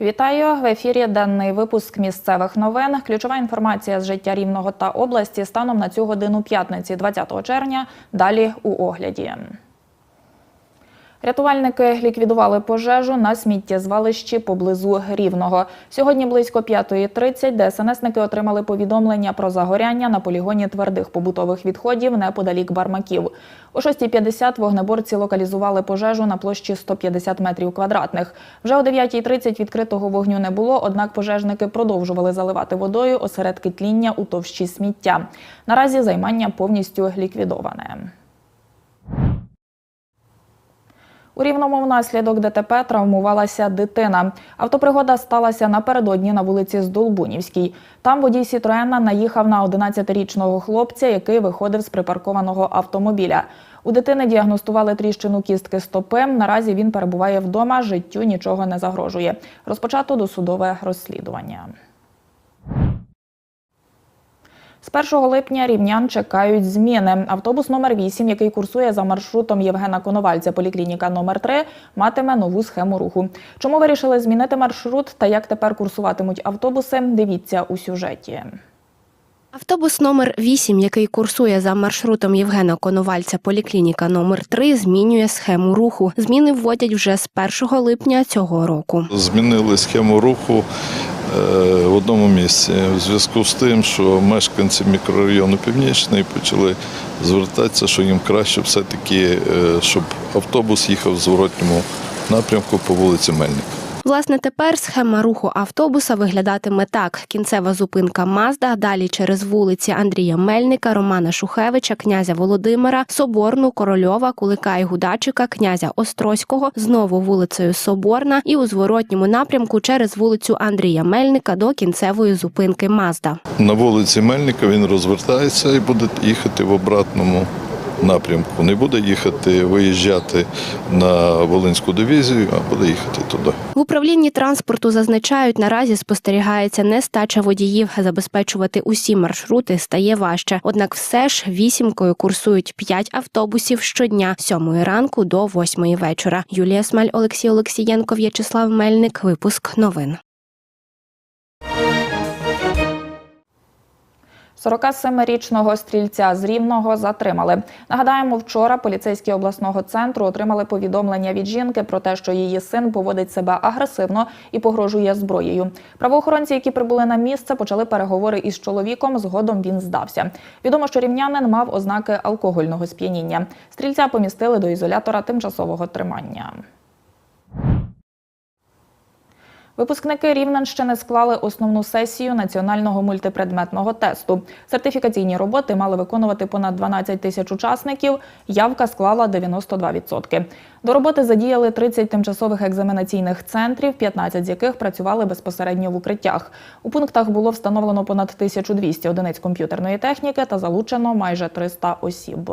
Вітаю в ефірі. Денний випуск місцевих новин. Ключова інформація з життя рівного та області станом на цю годину п'ятниці, 20 червня. Далі у огляді. Рятувальники ліквідували пожежу на сміттєзвалищі поблизу Рівного. Сьогодні близько 5.30 ДСНСники отримали повідомлення про загоряння на полігоні твердих побутових відходів неподалік Бармаків. О 6.50 вогнеборці локалізували пожежу на площі 150 метрів квадратних. Вже о 9.30 відкритого вогню не було, однак пожежники продовжували заливати водою осередки тління у товщі сміття. Наразі займання повністю ліквідоване. У рівному внаслідок ДТП травмувалася дитина. Автопригода сталася напередодні на вулиці Здолбунівській. Там водій Сітроена наїхав на 11-річного хлопця, який виходив з припаркованого автомобіля. У дитини діагностували тріщину кістки стопи. Наразі він перебуває вдома, життю нічого не загрожує. Розпочато досудове розслідування. З 1 липня рівнян чекають зміни. Автобус номер 8, який курсує за маршрутом Євгена Коновальця, поліклініка номер 3 матиме нову схему руху. Чому вирішили змінити маршрут та як тепер курсуватимуть автобуси? Дивіться у сюжеті. Автобус номер 8, який курсує за маршрутом Євгена Коновальця поліклініка номер 3 змінює схему руху. Зміни вводять вже з 1 липня цього року. Змінили схему руху в одному місці в зв'язку з тим, що мешканці мікрорайону Північний почали звертатися, що їм краще все-таки, е, щоб автобус їхав в зворотньому напрямку по вулиці Мельника. Власне, тепер схема руху автобуса виглядатиме так: кінцева зупинка Мазда, далі через вулиці Андрія Мельника, Романа Шухевича, князя Володимира, Соборну, Корольова, Кулика і Гудачика, князя Острозького, знову вулицею Соборна і у зворотньому напрямку через вулицю Андрія Мельника до кінцевої зупинки Мазда. На вулиці Мельника він розвертається і буде їхати в обратному напрямку. Не буде їхати, виїжджати на Волинську дивізію, а буде їхати туди. В управлінні транспорту зазначають, наразі спостерігається нестача водіїв. Забезпечувати усі маршрути стає важче. Однак, все ж вісімкою курсують п'ять автобусів щодня з сьомої ранку до восьмої вечора. Юлія Смаль, Олексій Олексієнко, В'ячеслав Мельник. Випуск новин. 47-річного стрільця з Рівного затримали. Нагадаємо, вчора поліцейські обласного центру отримали повідомлення від жінки про те, що її син поводить себе агресивно і погрожує зброєю. Правоохоронці, які прибули на місце, почали переговори із чоловіком. Згодом він здався. Відомо, що рівнянин мав ознаки алкогольного сп'яніння. Стрільця помістили до ізолятора тимчасового тримання. Випускники Рівненщини склали основну сесію національного мультипредметного тесту. Сертифікаційні роботи мали виконувати понад 12 тисяч учасників. Явка склала 92%. До роботи задіяли 30 тимчасових екзаменаційних центрів, 15 з яких працювали безпосередньо в укриттях. У пунктах було встановлено понад 1200 одиниць комп'ютерної техніки та залучено майже 300 осіб.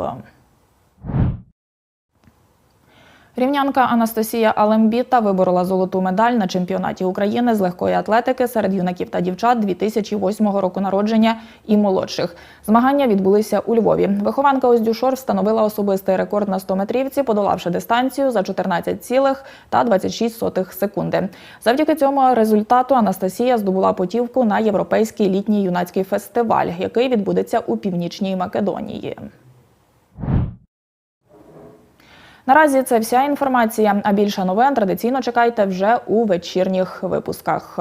Рівнянка Анастасія Алембіта виборола золоту медаль на чемпіонаті України з легкої атлетики серед юнаків та дівчат 2008 року народження і молодших. Змагання відбулися у Львові. Вихованка Оздюшор встановила особистий рекорд на 100-метрівці, подолавши дистанцію за 14,26 секунди. Завдяки цьому результату Анастасія здобула путівку на європейський літній юнацький фестиваль, який відбудеться у північній Македонії. Наразі це вся інформація. А більше новин традиційно чекайте вже у вечірніх випусках.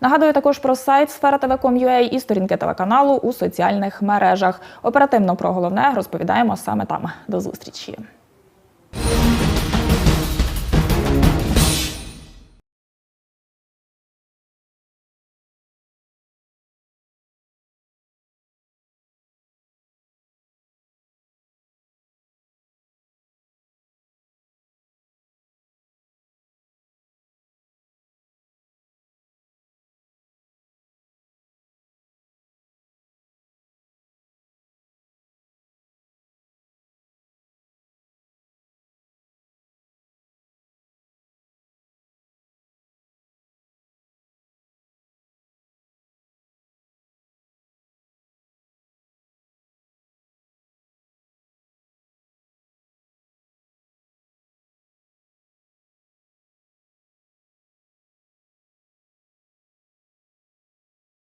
Нагадую також про сайт сфера ТВ.com.ua і сторінки телеканалу у соціальних мережах. Оперативно про головне розповідаємо саме там. До зустрічі.